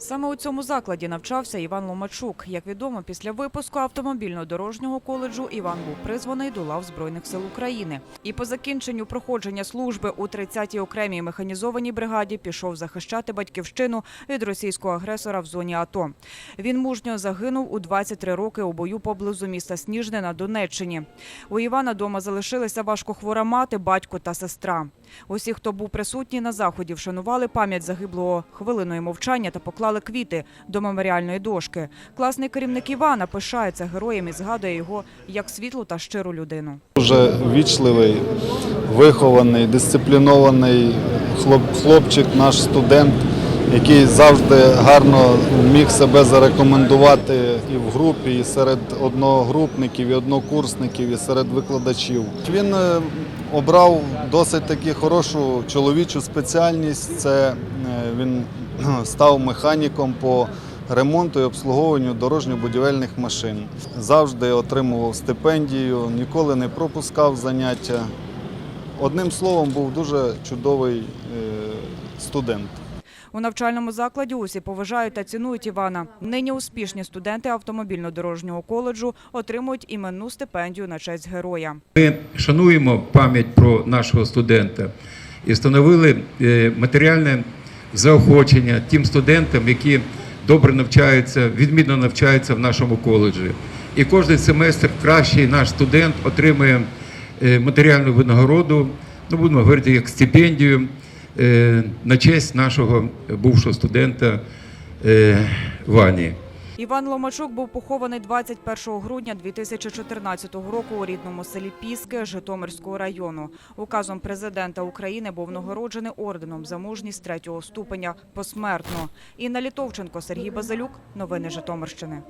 Саме у цьому закладі навчався Іван Ломачук. Як відомо, після випуску автомобільно-дорожнього коледжу Іван був призваний до лав Збройних сил України. І по закінченню проходження служби у 30-й окремій механізованій бригаді пішов захищати батьківщину від російського агресора в зоні АТО. Він мужньо загинув у 23 роки у бою поблизу міста Сніжне на Донеччині. У Івана дома залишилися важкохвора мати, батько та сестра. Усі, хто був присутній на заході, вшанували пам'ять загиблого хвилиною мовчання та поклали квіти до меморіальної дошки. Класний керівник Івана пишається героєм і згадує його як світлу та щиру людину. Дуже вічливий, вихований, дисциплінований хлопчик, наш студент, який завжди гарно міг себе зарекомендувати і в групі, і серед одногрупників, і однокурсників, і серед викладачів. Він е, обрав досить таки хорошу чоловічу спеціальність. Це е, він став механіком по ремонту і обслуговуванню дорожньо-будівельних машин. Завжди отримував стипендію, ніколи не пропускав заняття. Одним словом, був дуже чудовий е, студент. У навчальному закладі усі поважають та цінують Івана. Нині успішні студенти автомобільно-дорожнього коледжу отримують іменну стипендію на честь героя. Ми шануємо пам'ять про нашого студента і встановили е, матеріальне заохочення тим студентам, які добре навчаються, відмінно навчаються в нашому коледжі. І кожен семестр кращий наш студент отримує е, матеріальну винагороду, ну будемо говорити, як стипендію е, на честь нашого бувшого студента е, Вані. Іван Ломачук був похований 21 грудня 2014 року у рідному селі Піски Житомирського району. Указом президента України був нагороджений орденом за мужність третього ступеня посмертно. Інна Літовченко, Сергій Базилюк. Новини Житомирщини.